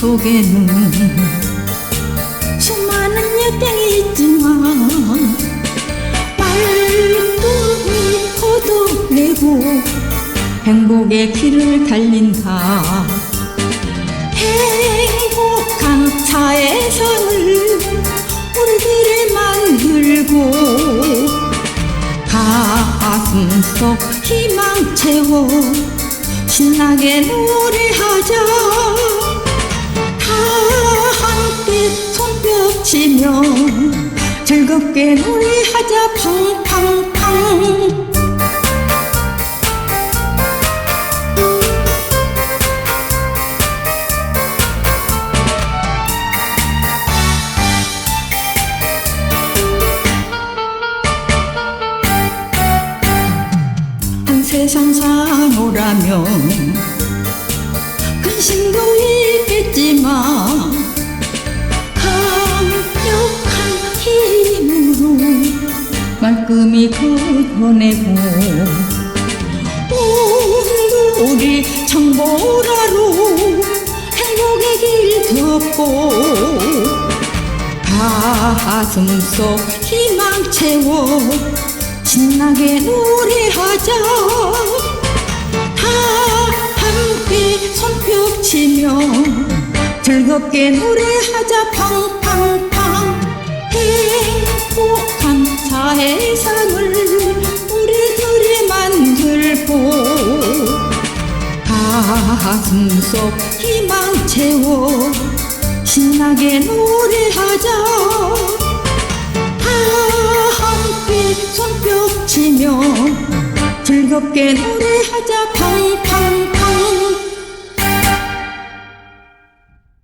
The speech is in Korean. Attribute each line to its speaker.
Speaker 1: 속에는 수많은 역경이 있지만 말끔히 걷어내고 행복의 길을 달린다. 행복한 사회성을 우리들이 만들고 가슴 속 희망 채워 신나게 노래하자 치며 즐겁게 노래하자 팡팡팡. 한 세상 사노라면 걷어내고 온 우리 청보라로 행복의 길 걷고 가슴 속 희망 채워 신나게 노래하자. 다 함께 손뼉 치며 즐겁게 노래하자. 팡팡팡 가슴 속 희망 채워 신나게 노래하자. 다 함께 손뼉치며 즐겁게 노래하자. 팡팡